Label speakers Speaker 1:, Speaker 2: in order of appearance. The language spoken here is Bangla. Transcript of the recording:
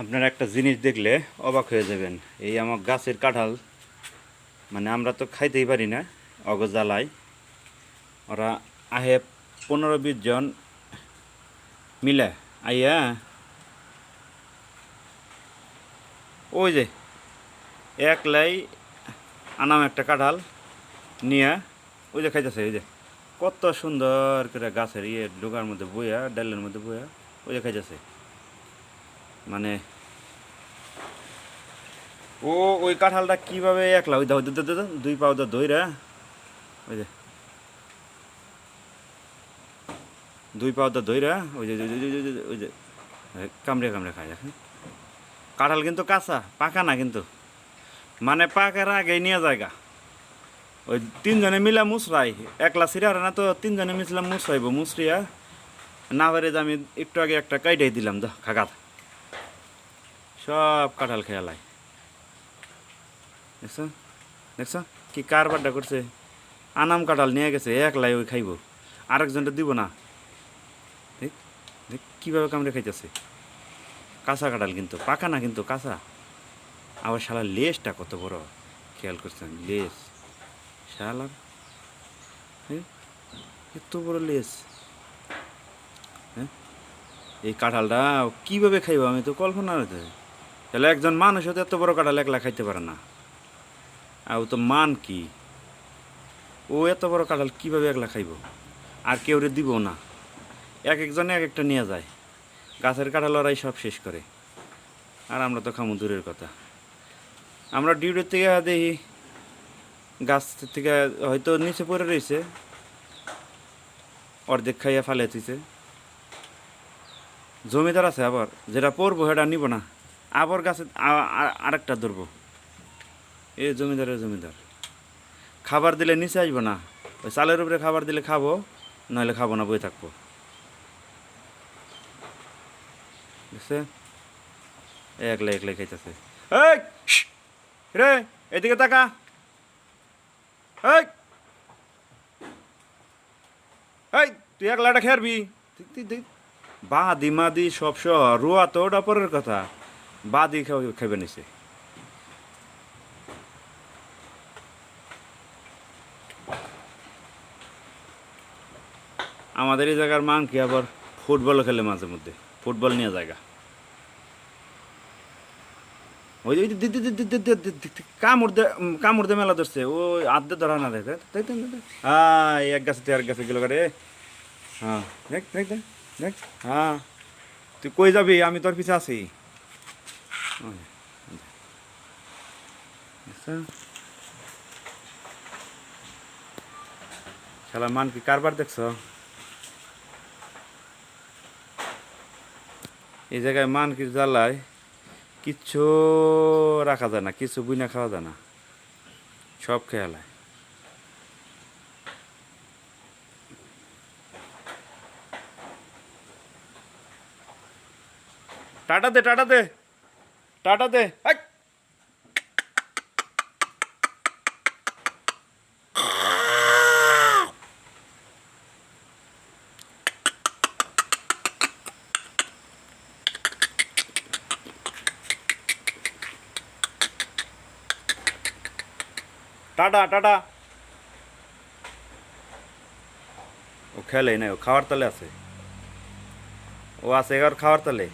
Speaker 1: আপনারা একটা জিনিস দেখলে অবাক হয়ে যাবেন। এই আমার গাছের কাঁঠাল মানে আমরা তো খাইতেই পারি না অগ জ্বালাই ওরা আহে পনেরো বিশ জন মিলে। আইয়া ওই যে একলাই আনাম একটা কাঁঠাল নিয়ে ওই যে খাইতেছে, ওই যে। কত সুন্দর করে গাছের ইয়ে ডোগার মধ্যে বইয়া, ডালের মধ্যে বইয়া ওই যে খাইতেছে। মানে ও ওই কাঁঠালটা কীভাবে একলা? ওই দাও দুই পাও দা দইরা ওই যে দুই পাও দা দইরা ওই যে ওই যে- কামড়ে কামড়ে খায়, দেখেন। কাঁঠাল কিন্তু কাঁচা, পাকা না কিন্তু। মানে পাকার আগে নিয়ে জায়গা ওই তিনজনে মিলা মুসরাই একলা সিরার না তো, তিনজনে মিশলাম মুসরাইব মুসরিয়া না পারে আমি একটু আগে একটা কাইটাই দিলাম, দা, খাগাত। সব কাঁঠাল খেয়ালাই দেখছ? দেখছ? কি কারবারটা করছে? আনাম কাঁঠাল নিয়ে গেছে, একলাই ওই খাইব। আরেকজনটা দিব না। দেখ দেখ কীভাবে কামড়ে খাইতেছে। কাঁচা কাঁঠাল কিন্তু, পাকা না কিন্তু কাঁচা। আবার শালা লেজটা কত বড়। খেয়াল করছেন লেজ। শালার হ্যাঁ? এত বড় লেজ। হ্যাঁ? এই কাঁঠালটা কীভাবে খাইব আমি তো কল্পনা তাহলে একজন মানুষ হতে এত বড় কাঁঠাল একলা খাইতে পারে না। আর ও তো মান কি? ও এত বড় কাঁঠাল কীভাবে একলা খাইব? আর কেউ রে দিব না। এক একজনে এক একটা নিয়ে যায়। গাছের কাঁঠাল ওরাই সব শেষ করে। আর আমরা তো খামু দূরের কথা। আমরা ডিউটির থেকে দেখি, গাছ থেকে হয়তো নিচে পড়ে রয়েছে। অর্ধেক খাইয়া ফালে দিছে জমিদার আছে আবার, যেটা পড়ব সেটা নিব না। আবার গাছে আরেকটা ধরবো। এ জমিদারের জমিদার। খাবার দিলে নিচে আসব না। ওই চালের উপরে খাবার দিলে খাব, নইলে খাব না বই থাকব। বুঝছে? একলা একলা খাইতেছে। এই! রে, এদিকে তাকা। এই তুই একলাটা খেয়ারবি বাদি মাদি সব সহ, রুয়া তো ওটা পরের কথা। বা দিয়ে খেবে নিছে। আমাদের এই জায়গার মান কি? আবার ফুটবল খেলে মাঝে মধ্যে। ফুটবল নিয়ে জায়গা। ওই ওই দিদি দিদি কামড় দে মেলা ধরছে। ওই আধে ধরা না দেখ হ্যাঁ এক গাছে তুই এক গাছে গেল করে হ্যাঁ দেখ দেখ দেখ। হ্যাঁ। তুই কই যাবি? আমি তোর পিছে আছি। শালা মান কি কারবার দেখছ? এই জায়গায় মান কি জ্বালায়, কিচ্ছু রাখা যায় না কিছু বুইনা খাওয়া যায় না। সব খেয়ালায় টাটা দে টাটা দে। टाटा दे हट ટાટા ટાટા ও খেলে নাই ও খাওয়ার তালে আছে ও আছে এগার খাওয়ার তালে